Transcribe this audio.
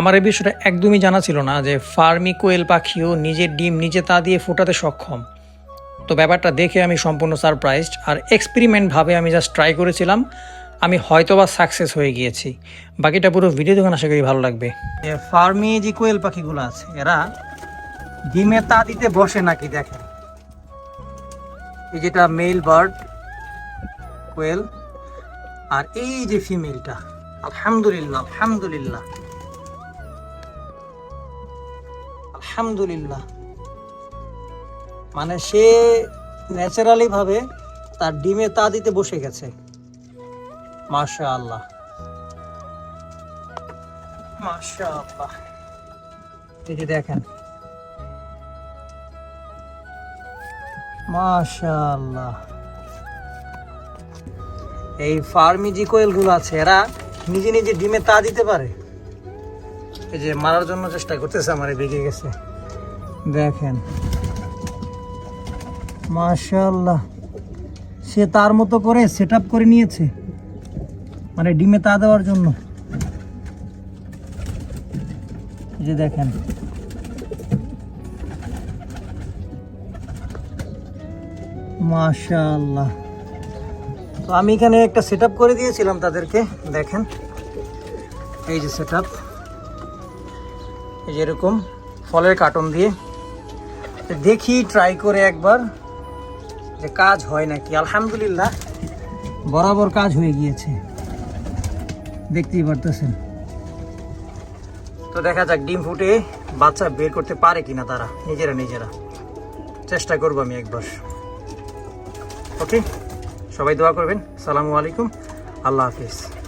আমার এই বিষয়টা একদমই জানা ছিল না যে ফার্মি কোয়েল পাখিও নিজের ডিম নিজে তা দিয়ে ফোটাতে সক্ষম। তো ব্যাপারটা দেখে আমি সম্পূর্ণ সারপ্রাইজড আর এক্সপেরিমেন্টভাবে আমি জাস্ট ট্রাই করেছিলাম। আমি হয়তোবা সাকসেস হয়ে গিয়েছি। বাকিটা পুরো ভিডিও দেখুন, আশা করি ভালো লাগবে। ফার্মি যে কোয়েল পাখিগুলো আছে, এরা ডিমে তা দিতে বসে নাকি দেখেন? এই যেটা মেল বার্ড, কোয়েল, আর এই যে ফিমেলটা, আলহামদুলিল্লাহ আলহামদুলিল্লাহ। আলহামদুলিল্লাহ। মানে সে ন্যাচারালি ভাবে তার ডিমে তা দিতে বসে গেছে। মাশা আল্লাহ এই যে দেখেন। মাশা আল্লাহ এই ফার্মি কোয়েলগুলো আছে, এরা নিজে নিজে ডিমে তা দিতে পারে। এই যে মারার জন্য চেষ্টা করতেছে আমার বেগে গেছে। দেখেন। মাশাল্লাহ সে তার মতো করে সেট করে নিয়েছে। মানে ডিমে তা দেওয়ার জন্য। যে দেখেন। মাশাআল্লাহ। তো আমি এখানে একটা সেট করে দিয়েছিলাম তাদেরকে। দেখেন। এই যে সেট এই যে এরকম ফলের কার্টন দিয়ে। দেখি ট্রাই করে একবার যে কাজ হয় নাকি। আলহামদুলিল্লাহ, বরাবর কাজ হয়ে গিয়েছে। দেখতেই পারতেছেন। তো দেখা যাক, ডিম ফুটে বাচ্চা বের করতে পারে কিনা তারা। নিজেরা নিজেরা। চেষ্টা করব আমি একবার। ওকে সবাই দোয়া করবেন। সালামু আলাইকুম। আল্লাহ হাফিজ।